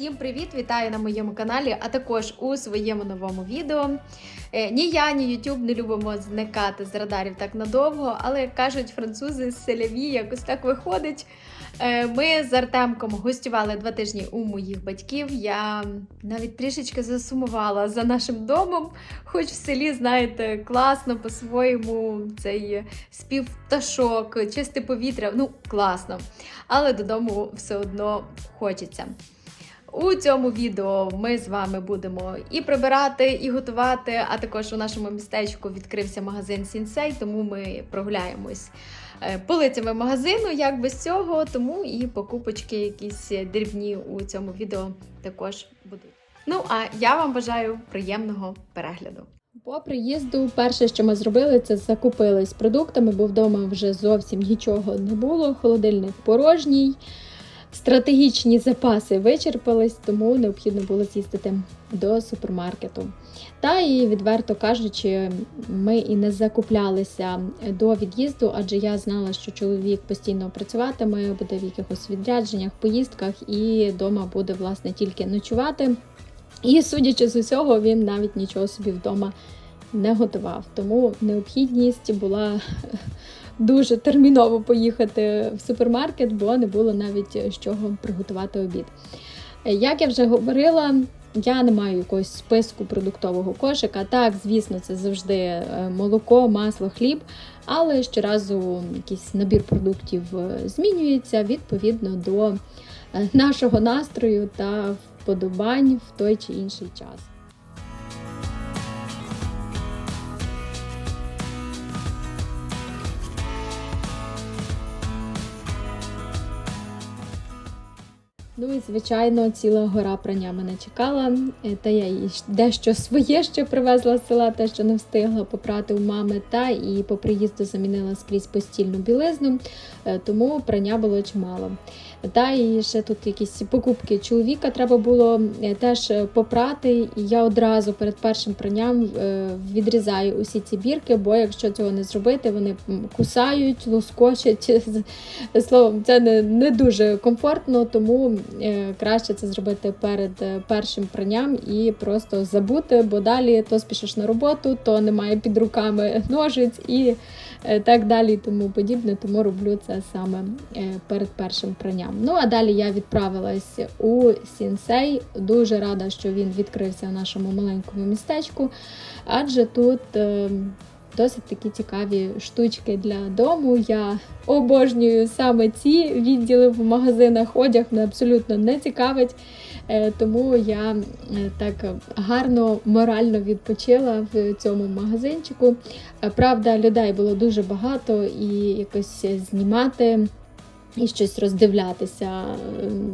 Всім привіт! Вітаю на моєму каналі, а також у своєму новому відео. Е, Ні я, ні YouTube не любимо зникати з радарів так надовго, але як кажуть французи з селяві, якось так виходить. Е, Ми з Артемком гостювали два тижні у моїх батьків. Я навіть трішечки засумувала за нашим домом, хоч в селі, знаєте, класно по-своєму цей спів пташок, чисте повітря. Ну, класно. Але додому все одно хочеться. У цьому відео ми з вами будемо і прибирати, і готувати. А також у нашому містечку відкрився магазин Сінсей, тому ми прогуляємось е, полицями магазину, як без цього. Тому і покупочки якісь дрібні у цьому відео також будуть. Ну а я вам бажаю приємного перегляду. По приїзду, перше, що ми зробили, це закупились продуктами, бо вдома вже зовсім нічого не було. Холодильник порожній. Стратегічні запаси вичерпались, тому необхідно було з'їздити до супермаркету. Та і, відверто кажучи, ми і не закуплялися до від'їзду, адже я знала, що чоловік постійно працюватиме, буде в якихось відрядженнях, поїздках і вдома буде власне тільки ночувати. І судячи з усього, він навіть нічого собі вдома не готував. Тому необхідність була дуже терміново поїхати в супермаркет, бо не було навіть з чого приготувати обід. Як я вже говорила, я не маю якогось списку продуктового кошика. Так, звісно, це завжди е, молоко, масло, хліб, але щоразу якийсь набір продуктів е, змінюється відповідно до е, нашого настрою та вподобань в той чи інший час. Ну і звичайно, ціла гора прання мене чекала. Е, Та я їй дещо своє ще привезла з села, те, що не встигла попрати у мами, та і по приїзду замінила скрізь постільну білизну, е, тому прання було чимало. Та і ще тут якісь покупки чоловіка треба було е, теж попрати. І я одразу перед першим пранням відрізаю усі ці бірки, бо якщо цього не зробити, вони кусають, лоскочать. Словом, це не, не дуже комфортно, тому краще це зробити перед першим пранням і просто забути, бо далі то спішиш на роботу, то немає під руками ножиць і так далі, і тому подібне. Тому роблю це саме перед першим пранням. Ну а далі я відправилась у Сінсей. Дуже рада, що він відкрився в нашому маленькому містечку, адже тут. Досить такі цікаві штучки для дому. Я обожнюю саме ці відділи в магазинах. Одяг мене абсолютно не цікавить, тому я так гарно морально відпочила в цьому магазинчику. Правда, людей було дуже багато і якось знімати. І щось роздивлятися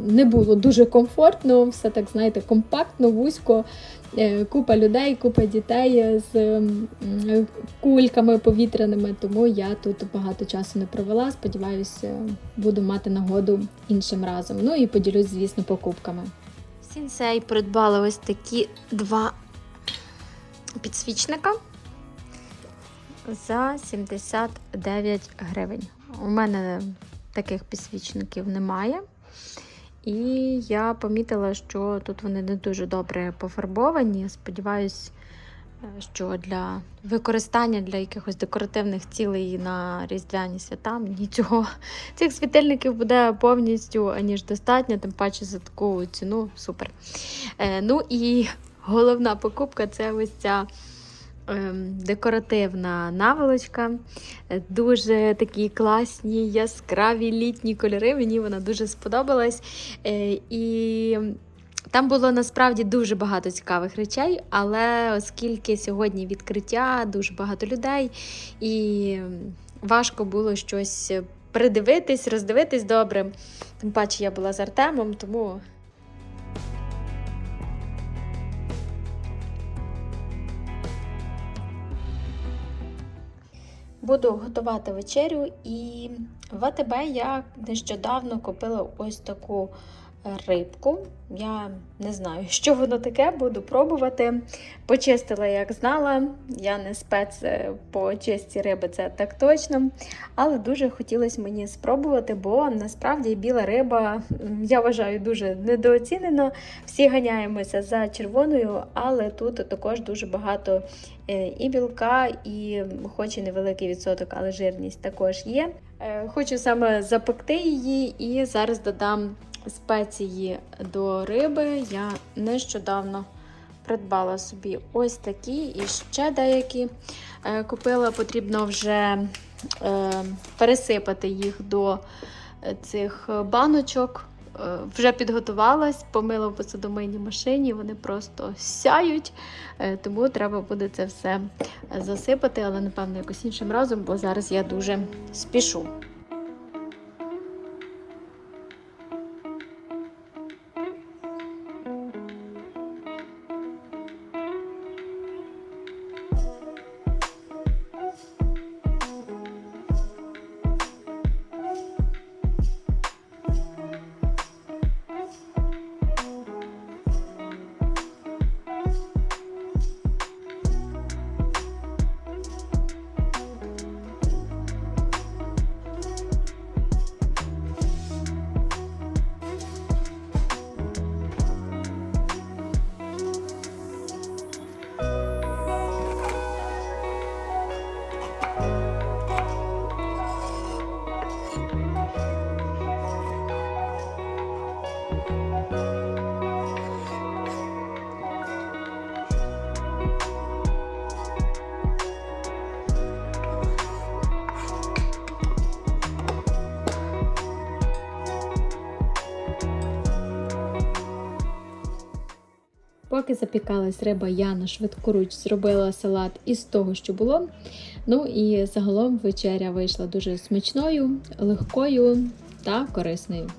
не було дуже комфортно, все так, знаєте, компактно, вузько, купа людей, купа дітей з кульками повітряними, тому я тут багато часу не провела. Сподіваюся, буду мати нагоду іншим разом. Ну і поділюсь, звісно, покупками. Сінсей придбала ось такі два підсвічника за 79 гривень. У мене таких підсвічників немає. І я помітила, що тут вони не дуже добре пофарбовані. Сподіваюсь, що для використання для якихось декоративних цілей на різдвяні свята мені цього цих світильників буде повністю аніж достатньо, тим паче за таку ціну супер. Е, ну і головна покупка це ось ця. Декоративна наволочка, дуже такі класні, яскраві літні кольори. Мені вона дуже сподобалась. Е, і там було насправді дуже багато цікавих речей, але оскільки сьогодні відкриття, дуже багато людей, і важко було щось придивитись, роздивитись добре. Тим паче я була з Артемом, тому. Буду готувати вечерю, і в АТБ я нещодавно купила ось таку рибку. Я не знаю, що воно таке, буду пробувати. Почистила, як знала. Я не спец е, по чисті риби, це так точно. Але дуже хотілося мені спробувати, бо насправді біла риба, я вважаю, дуже недооцінена. Всі ганяємося за червоною, але тут також дуже багато е, і білка, і хоч і невеликий відсоток, але жирність також є. Е, Хочу саме запекти її і зараз додам спеції до риби. Я нещодавно придбала собі ось такі і ще деякі е, купила. Потрібно вже е, пересипати їх до е, цих баночок. Е, Вже підготувалась, помила в посудомийній машині, вони просто сяють, е, тому треба буде це все засипати, але напевно якось іншим разом, бо зараз я дуже спішу. Поки запікалась риба, я на швидкоруч зробила салат із того, що було. Ну і загалом вечеря вийшла дуже смачною, легкою та корисною.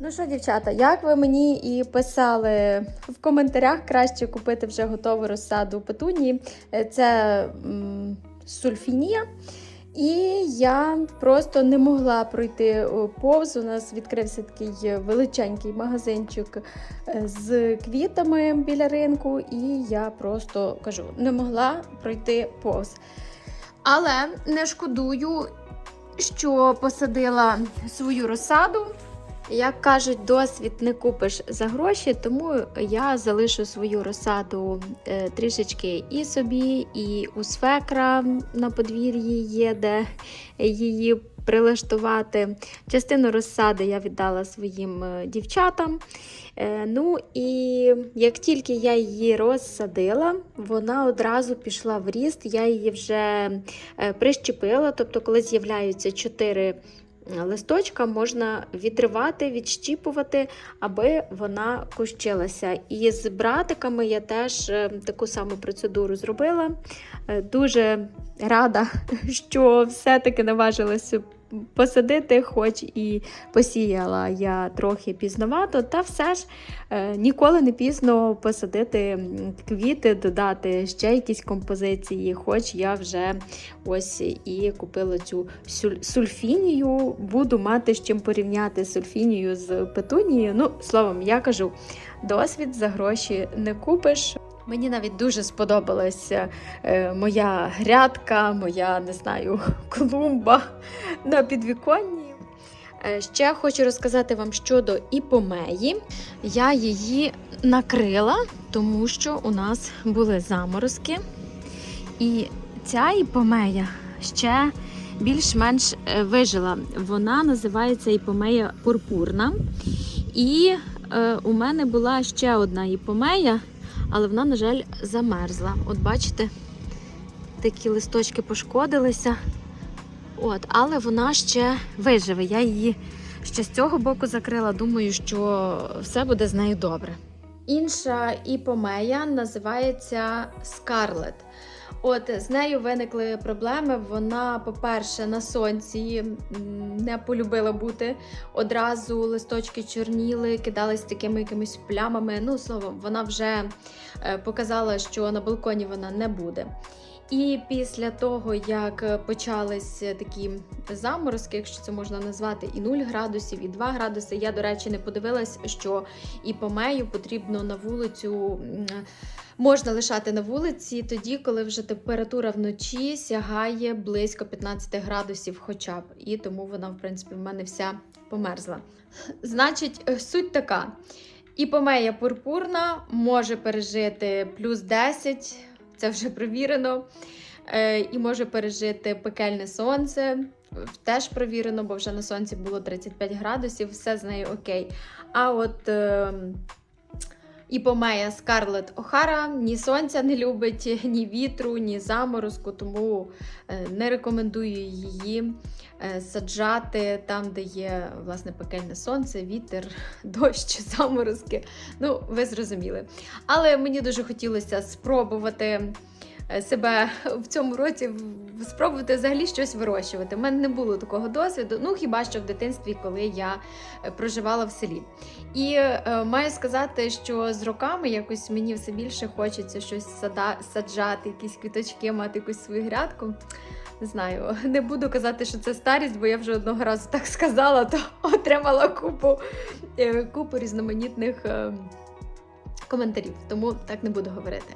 Ну що, дівчата, як ви мені і писали в коментарях, краще купити вже готову розсаду петунії. Це м, сульфінія. І я просто не могла пройти повз. У нас відкрився такий величенький магазинчик е, з квітами біля ринку, і я просто кажу, не могла пройти повз. Але не шкодую, що посадила свою розсаду. Як кажуть, досвід не купиш за гроші, тому я залишу свою розсаду е, трішечки і собі, і у свекра на подвір'ї є, де її прилаштувати. Частину розсади я віддала своїм е, дівчатам. Е, Ну і як тільки я її розсадила, вона одразу пішла в ріст. Я її вже прищепила, тобто, коли з'являються чотири листочка можна відривати, відщіпувати, аби вона кущилася. І з братиками я теж е, таку саму процедуру зробила. Е, Дуже рада, що все-таки наважилася посадити, хоч і посіяла я трохи пізновато, та все ж е, ніколи не пізно посадити квіти, додати ще якісь композиції, хоч я вже ось і купила цю сульфінію, буду мати з чим порівняти сульфінію з петунією. Ну, словом, я кажу, досвід за гроші не купиш. Мені навіть дуже сподобалася е, моя грядка, моя не знаю, клумба на підвіконні. Е, Ще хочу розказати вам щодо іпомеї. Я її накрила, тому що у нас були заморозки. І ця іпомея ще більш-менш е, вижила. Вона називається іпомея пурпурна. І е, у мене була ще одна іпомея, але вона, на жаль, замерзла. От бачите, такі листочки пошкодилися. От, але вона ще виживе. Я її ще з цього боку закрила. Думаю, що все буде з нею добре. Інша іпомея називається Скарлет. От з нею виникли проблеми. Вона, по-перше, на сонці не полюбила бути. Одразу листочки чорніли, кидались такими якимись плямами. Ну, словом, вона вже е, показала, що на балконі вона не буде. І після того, як почались такі заморозки, якщо це можна назвати, і 0 градусів, і 2 градуси, я, до речі, не подивилась, що і помею потрібно на вулицю. Можна лишати на вулиці тоді, коли вже температура вночі сягає близько 15 градусів, хоча б. І тому вона, в принципі, в мене вся померзла. Значить, суть така: іпомея пурпурна може пережити плюс 10, це вже провірено. Е, І може пережити пекельне сонце. Теж провірено, бо вже на сонці було 35 градусів, все з нею окей. А от е, помея Скарлет Охара ні сонця не любить, ні вітру, ні заморозку, тому е, не рекомендую її е, саджати там, де є власне пекельне сонце, вітер, дощ, заморозки. Ну, ви зрозуміли. Але мені дуже хотілося спробувати себе в цьому році спробувати взагалі щось вирощувати. У мене не було такого досвіду. Ну хіба що в дитинстві, коли я е, проживала в селі. І е, маю сказати, що з роками якось мені все більше хочеться щось сада, саджати, якісь квіточки, мати якусь свою грядку. Не знаю, не буду казати, що це старість, бо я вже одного разу так сказала, то отримала купу, е, купу різноманітних е, коментарів. Тому так не буду говорити.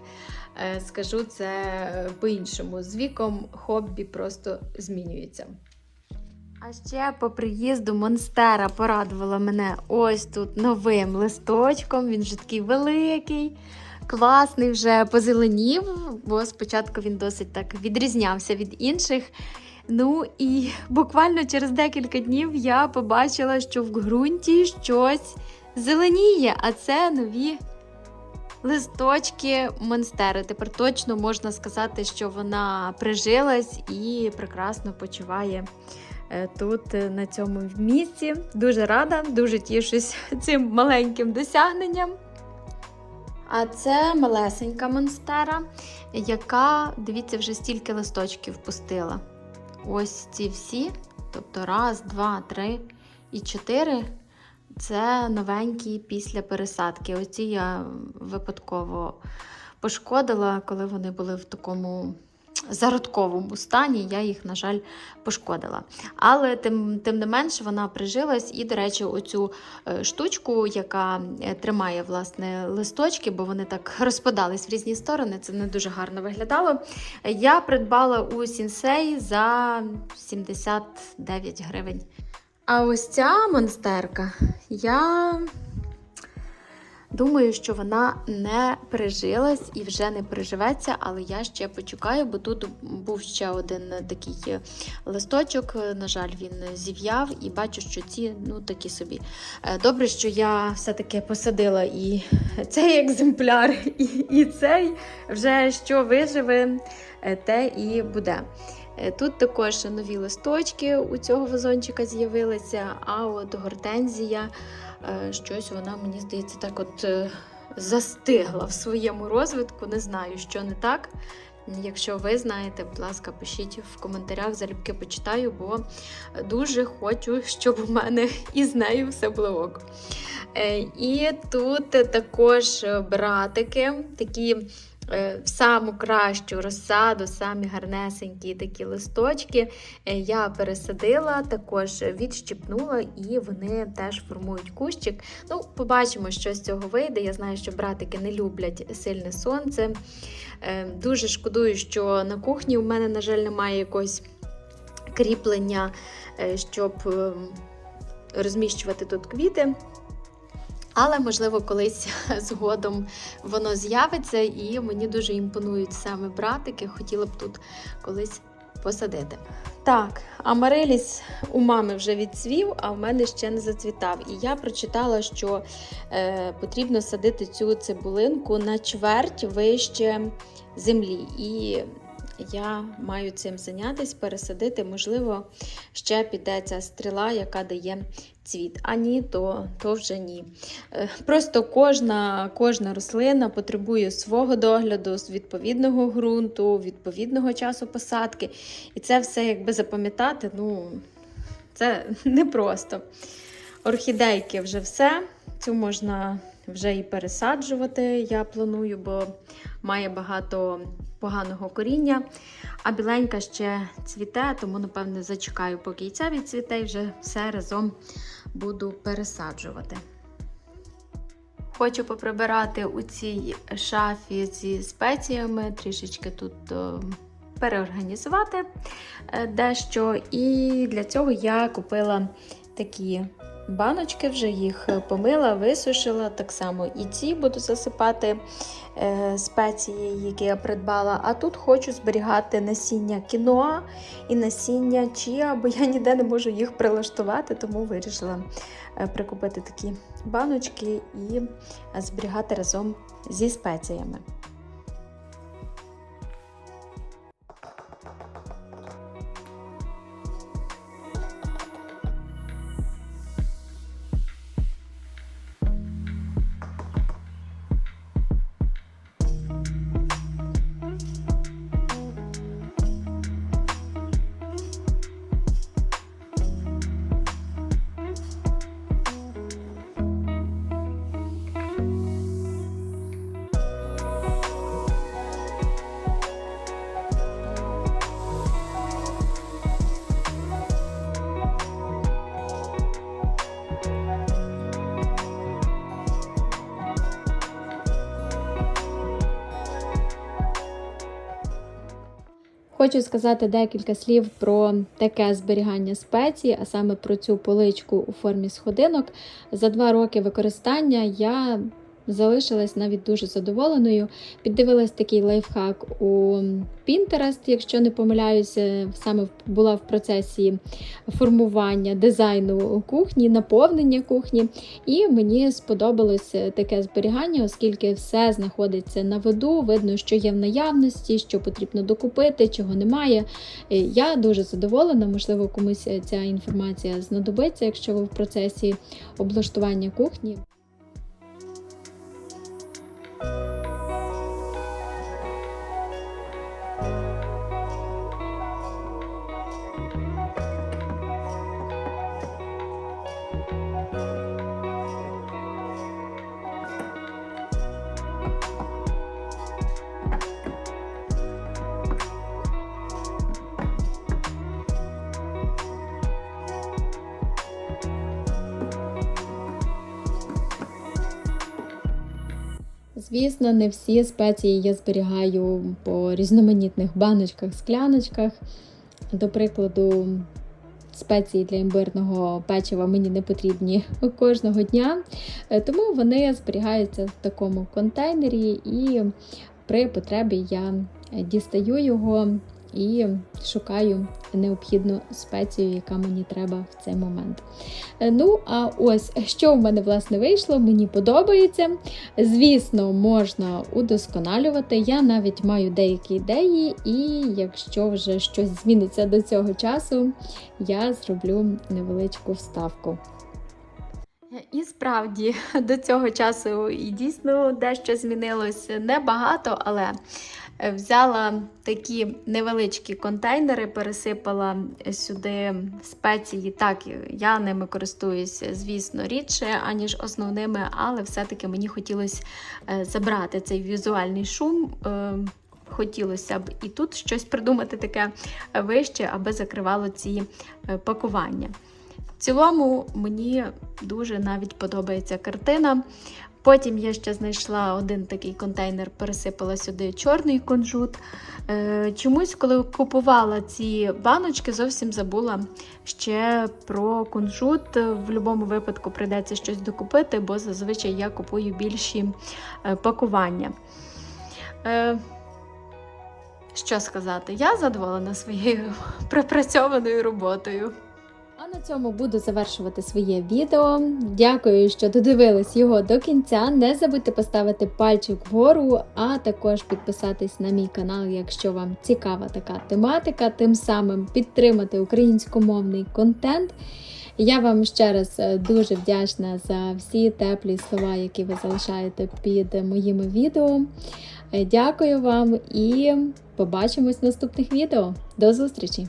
Е, Скажу це е, по-іншому. З віком хобі просто змінюється. А ще по приїзду Монстера порадувала мене ось тут новим листочком. Він вже такий великий, класний, вже позеленів, бо спочатку він досить так відрізнявся від інших. Ну і буквально через декілька днів я побачила, що в ґрунті щось зеленіє, а це нові листочки Монстери. Тепер точно можна сказати, що вона прижилась і прекрасно почуває е, тут, е, на цьому місці. Дуже рада, дуже тішусь цим маленьким досягненням. А це малесенька монстера, яка, дивіться, вже стільки листочків пустила. Ось ці всі, тобто раз, два, три і чотири. Це новенькі після пересадки. Оці я випадково пошкодила, коли вони були в такому зародковому стані. Я їх, на жаль, пошкодила. Але тим, тим не менш вона прижилась. І, до речі, оцю е, штучку, яка е, тримає власне листочки, бо вони так розпадались в різні сторони. Це не дуже гарно виглядало. Я придбала у сінсей за 79 гривень. А ось ця монстерка, я думаю, що вона не прижилась і вже не приживеться, але я ще почекаю, бо тут був ще один такий листочок. На жаль, він зів'яв, і бачу, що ці ну такі собі. Е, Добре, що я все-таки посадила і цей екземпляр, і, і цей вже що виживе, е, те і буде. Е, Тут також нові листочки у цього вазончика з'явилися, а от гортензія, е, щось вона, мені здається, так от е, застигла в своєму розвитку. Не знаю, що не так. Якщо ви знаєте, будь ласка, пишіть в коментарях, залюбки почитаю, бо дуже хочу, щоб у мене із нею все було ок. І тут також братики, такі саму кращу розсаду, самі гарнесенькі такі листочки. Е, Я пересадила, також відщипнула, і вони теж формують кущик. Ну, побачимо, що з цього вийде. Я знаю, що братики не люблять сильне сонце. Е, Дуже шкодую, що на кухні у мене, на жаль, немає якогось кріплення, е, щоб е, розміщувати тут квіти. Але, можливо, колись згодом воно з'явиться, і мені дуже імпонують саме братики. Хотіла б тут колись посадити. Так, амареліс у мами вже відцвів, а в мене ще не зацвітав. І я прочитала, що е, потрібно садити цю цибулинку на чверть вище землі. І я маю цим зайнятися, пересадити. Можливо, ще піде ця стріла, яка дає цвіт. А ні, то, то вже ні. Е, Просто кожна, кожна рослина потребує свого догляду, відповідного ґрунту, відповідного часу посадки. І це все якби запам'ятати, ну, це непросто. Орхідейки вже все. Цю можна вже і пересаджувати. Я планую, бо має багато поганого коріння. А біленька ще цвіте, тому, напевне, зачекаю, поки і ця відцвіте, і вже все разом буду пересаджувати. Хочу поприбирати у цій шафі зі спеціями, трішечки тут о, переорганізувати е, дещо. І для цього я купила такі баночки, вже їх помила, висушила. Так само і ці буду засипати е, спеції, які я придбала. А тут хочу зберігати насіння кіноа і насіння чіа, бо я ніде не можу їх прилаштувати, тому вирішила е, прикупити такі баночки і е, зберігати разом зі спеціями. Хочу сказати декілька слів про таке зберігання спецій, а саме про цю поличку у формі сходинок. За два роки використання я залишилась навіть дуже задоволеною. Піддивилась такий лайфхак у Pinterest, якщо не помиляюся, саме була в процесі формування дизайну кухні, наповнення кухні. І мені сподобалось таке зберігання, оскільки все знаходиться на виду, видно, що є в наявності, що потрібно докупити, чого немає. Я дуже задоволена, можливо, комусь ця інформація знадобиться, якщо ви в процесі облаштування кухні. Bye. Звісно, не всі спеції я зберігаю по різноманітних баночках, скляночках. До прикладу, спеції для імбирного печива мені не потрібні кожного дня, Е, тому вони зберігаються в такому контейнері, і при потребі я дістаю його і шукаю необхідну спецію, яка мені треба в цей момент. Е, Ну, а ось що в мене власне вийшло, мені подобається. Звісно, можна удосконалювати. Я навіть маю деякі ідеї, і якщо вже щось зміниться до цього часу, я зроблю невеличку вставку. І справді до цього часу і дійсно дещо змінилось небагато, але е, взяла такі невеличкі контейнери, пересипала сюди спеції. Так, я ними користуюся, звісно, рідше, аніж основними, але все-таки мені хотілося е, забрати цей візуальний шум. е, Хотілося б і тут щось придумати таке вище, аби закривало ці е, пакування. В цілому мені дуже навіть подобається картина. Потім я ще знайшла один такий контейнер, пересипала сюди чорний кунжут. Е, Чомусь, коли купувала ці баночки, зовсім забула ще про кунжут. В будь-якому випадку прийдеться щось докупити, бо зазвичай я купую більші е, пакування. Е, Що сказати, я задоволена своєю пропрацьованою роботою. На цьому буду завершувати своє відео. Дякую, що додивились його до кінця. Не забудьте поставити пальчик вгору, а також підписатись на мій канал, якщо вам цікава така тематика, тим самим підтримати українськомовний контент. Я вам ще раз е, дуже вдячна за всі теплі слова, які ви залишаєте під моїми відео. Е, Дякую вам і побачимось в наступних відео. До зустрічі!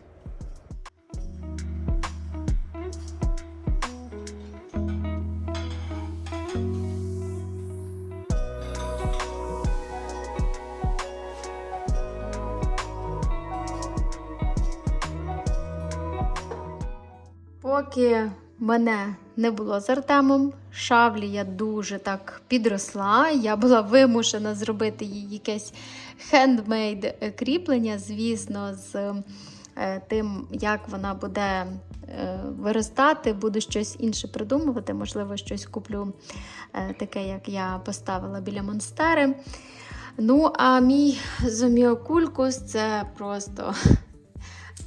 Поки мене не було з Артемом, шавлія дуже так підросла. Я була вимушена зробити їй якесь хендмейд кріплення, звісно, з е, тим, як вона буде е, виростати, буду щось інше придумувати. Можливо, щось куплю е, таке, як я поставила біля монстери. Ну, а мій зоміокулькус це просто.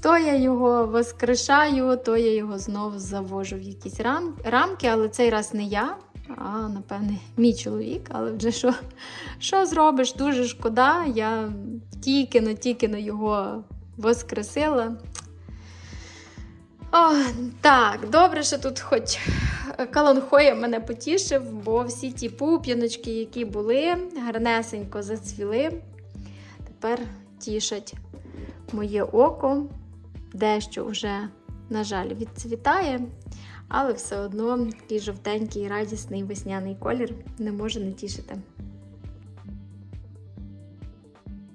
То я його воскрешаю, то я його знову завожу в якісь рам... рамки, але цей раз не я, а напевне, мій чоловік. Але вже що, що зробиш? Дуже шкода. Я тільки-но, тільки-но його воскресила. О, так, добре, що тут хоч Каланхоя мене потішив, бо всі ті пуп'яночки, які були, гарнесенько зацвіли. Тепер тішать моє око. Дещо вже, на жаль, відцвітає, але все одно такий жовтенький, радісний весняний колір не може не тішити.